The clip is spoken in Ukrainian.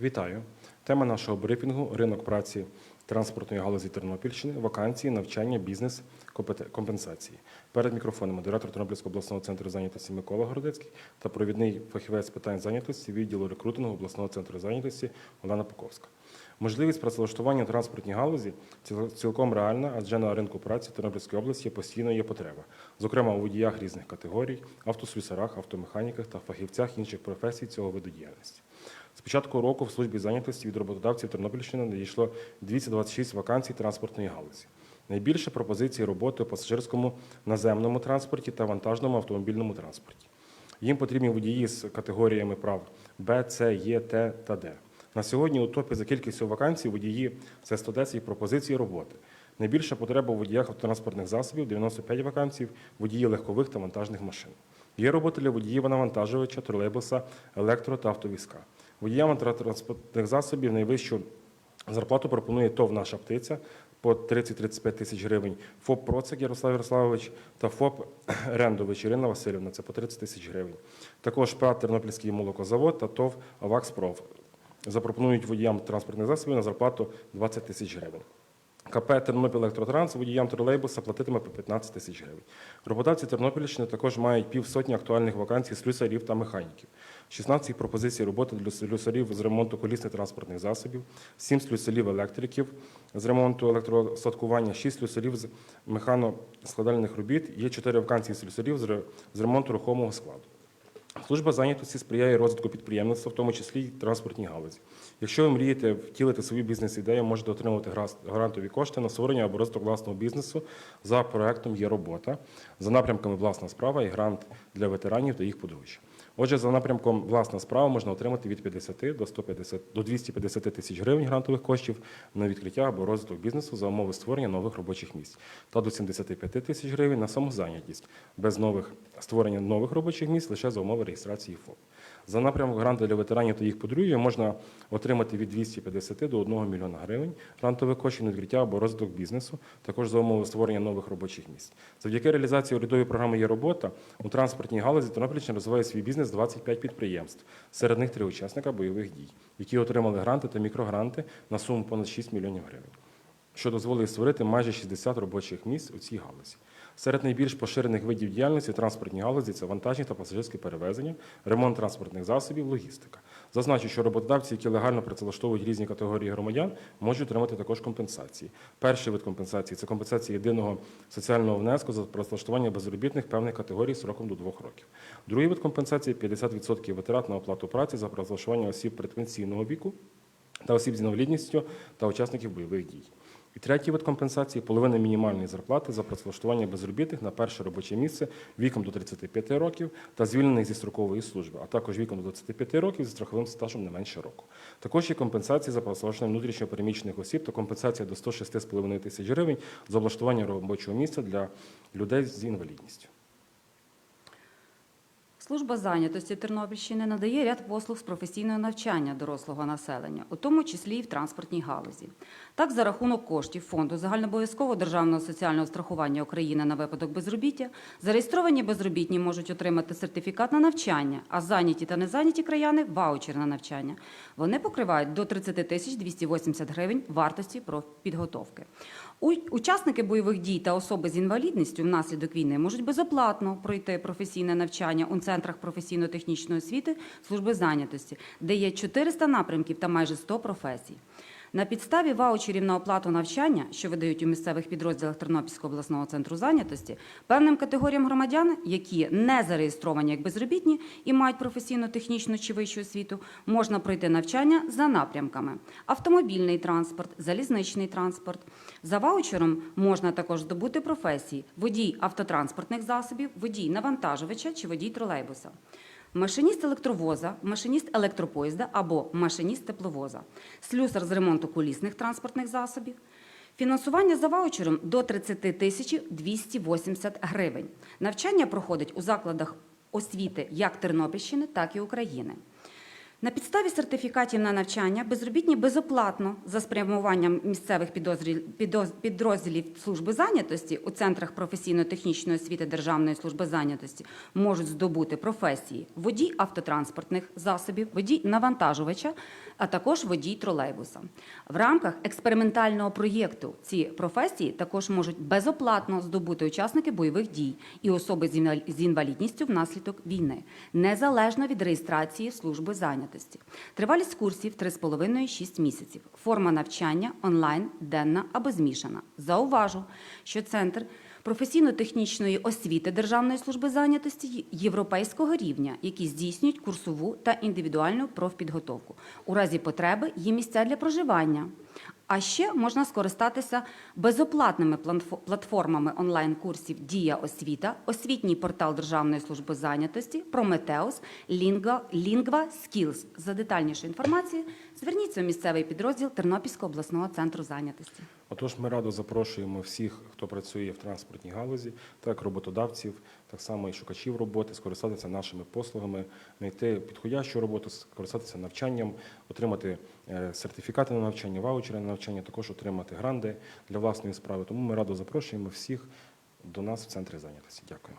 Вітаю! Тема нашого брифінгу ринок праці транспортної галузі Тернопільщини, вакансії, навчання, бізнес, компенсації. Перед мікрофоном модератор Тернопільського обласного центру зайнятості Микола Городецький та провідний фахівець питань зайнятості відділу рекрутингу обласного центру зайнятості Олена Поковська. Можливість працевлаштування транспортній галузі цілком реальна, адже на ринку праці Тернопільської області постійно є потреба, зокрема у водіях різних категорій, автослюсарах, автомеханіках та фахівцях інших професій цього виду діяльності. З початку року в службі зайнятості від роботодавців Тернопільщини надійшло 226 вакансій транспортної галузі. Найбільше пропозицій роботи у пасажирському наземному транспорті та вантажному автомобільному транспорті. Їм потрібні водії з категоріями прав Б, С, Є, Т та Д. На сьогодні у топі за кількістю вакансій водії це 110 пропозицій роботи. Найбільша потреба у водіях автотранспортних засобів 95 вакансій, водії легкових та вантажних машин. Є робота для водіїв навантажувача, тролейбуса, електро та автовізка. Водіям транспортних засобів найвищу зарплату пропонує ТОВ «Наша птиця» по 30-35 тисяч гривень, ФОП «Процик» Ярослав Ярославович та ФОП Рендович Ірина Васильівна, це по 30 тисяч гривень. Також ПРАТ Тернопільський молокозавод та ТОВ «Авакспров» запропонують водіям транспортних засобів на зарплату 20 тисяч гривень. КП Тернопіль Електротранс водіям тролейбуса платитиме по 15 тисяч гривень. Роботодавці Тернопільщини також мають півсотні актуальних вакансій слюсарів та механіків, 16 пропозицій роботи для слюсарів з ремонту колісних транспортних засобів, 7 слюсарів електриків з ремонту електросадкування, 6 слюсарів з механоскладальних робіт, є 4 вакансії слюсарів з ремонту рухомого складу. Служба зайнятості сприяє розвитку підприємництва, в тому числі й транспортній галузі. Якщо ви мрієте втілити свою бізнес-ідею, можете отримувати грантові кошти на створення або розвиток власного бізнесу за проектом Є робота за напрямками власна справа і грант для ветеранів та їх подружжя. Отже, за напрямком власна справа можна отримати від 50 до 150 до 250 тисяч гривень грантових коштів на відкриття або розвиток бізнесу за умови створення нових робочих місць та до 75 тисяч гривень на самозайнятість без нових створення нових робочих місць лише за умови реєстрації ФОП. За напрямок гранту для ветеранів та їх подружжя можна отримати від 250 до 1 мільйона гривень грантових коштів на відкриття або розвиток бізнесу, також за умови створення нових робочих місць. Завдяки реалізації урядової програми є робота у транспортній галузі Тернопільщина розвиває свій бізнес 25 підприємств. Серед них три учасника бойових дій, які отримали гранти та мікрогранти на суму понад 6 мільйонів гривень що дозволить створити майже 60 робочих місць у цій галузі. Серед найбільш поширених видів діяльності транспортній галузі це вантажні та пасажирські перевезення, ремонт транспортних засобів, логістика. Зазначу, що роботодавці, які легально працевлаштовують різні категорії громадян, можуть отримати також компенсації. Перший вид компенсації це компенсація єдиного соціального внеску за працевлаштування безробітних певних категорій сроком до двох років. Другий вид компенсації 50% витрат на оплату праці за працевлаштування осіб предпенсійного віку та осіб з інвалідністю та учасників бойових дій. І третій вид компенсації половина мінімальної зарплати за працевлаштування безробітних на перше робоче місце віком до 35 років та звільнених зі строкової служби, а також віком до 25 років зі страховим стажем не менше року. Також є компенсації за працевлаштування внутрішньопереміщених осіб та компенсація до 106,5 тисяч гривень за облаштування робочого місця для людей з інвалідністю. Служба зайнятості Тернопільщини надає ряд послуг з професійного навчання дорослого населення, у тому числі і в транспортній галузі. Так, за рахунок коштів фонду загальнообов'язкового державного соціального страхування України на випадок безробіття, зареєстровані безробітні можуть отримати сертифікат на навчання, а зайняті та незайняті краяни ваучер на навчання. Вони покривають до 30 тисяч 280 гривень вартості профпідготовки. Учасники бойових дій та особи з інвалідністю внаслідок війни можуть безоплатно пройти професійне навчання у центрах професійно-технічної освіти служби зайнятості, де є 400 напрямків та майже 100 професій. На підставі ваучерів на оплату навчання, що видають у місцевих підрозділах Тернопільського обласного центру зайнятості, певним категоріям громадян, які не зареєстровані як безробітні і мають професійно-технічну чи вищу освіту, можна пройти навчання за напрямками: автомобільний транспорт, залізничний транспорт. За ваучером можна також здобути професії: водій автотранспортних засобів, водій навантажувача чи водій тролейбуса. Машиніст електровоза, машиніст електропоїзда або машиніст тепловоза, слюсар з ремонту колісних транспортних засобів. Фінансування за ваучером до 30 тисяч 280 гривень. Навчання проходить у закладах освіти як Тернопільщини, так і України. На підставі сертифікатів на навчання безробітні безоплатно за спрямуванням місцевих підрозділів служби зайнятості у центрах професійно-технічної освіти Державної служби зайнятості можуть здобути професії водій автотранспортних засобів, водій навантажувача, а також водій тролейбуса. В рамках експериментального проєкту ці професії також можуть безоплатно здобути учасники бойових дій і особи з інвалідністю внаслідок війни, незалежно від реєстрації служби зайнятості. Тривалість курсів 3,5-6 місяців. Форма навчання онлайн, денна або змішана. Зауважу, що центр професійно-технічної освіти Державної служби зайнятості європейського рівня, які здійснюють курсову та індивідуальну профпідготовку. У разі потреби є місця для проживання. А ще можна скористатися безоплатними платформами онлайн-курсів Дія освіта, освітній портал Державної служби зайнятості, Прометеус, Лінгва, Skills. За детальнішою інформацією зверніться у місцевий підрозділ Тернопільського обласного центру зайнятості. Отож, ми радо запрошуємо всіх, хто працює в транспортній галузі, так роботодавців, так само і шукачів роботи, скористатися нашими послугами, знайти підходящу роботу, скористатися навчанням, отримати е, сертифікати на навчання, ваучери на навчання, також отримати гранди для власної справи. Тому ми радо запрошуємо всіх до нас в центрі зайнятості. Дякую.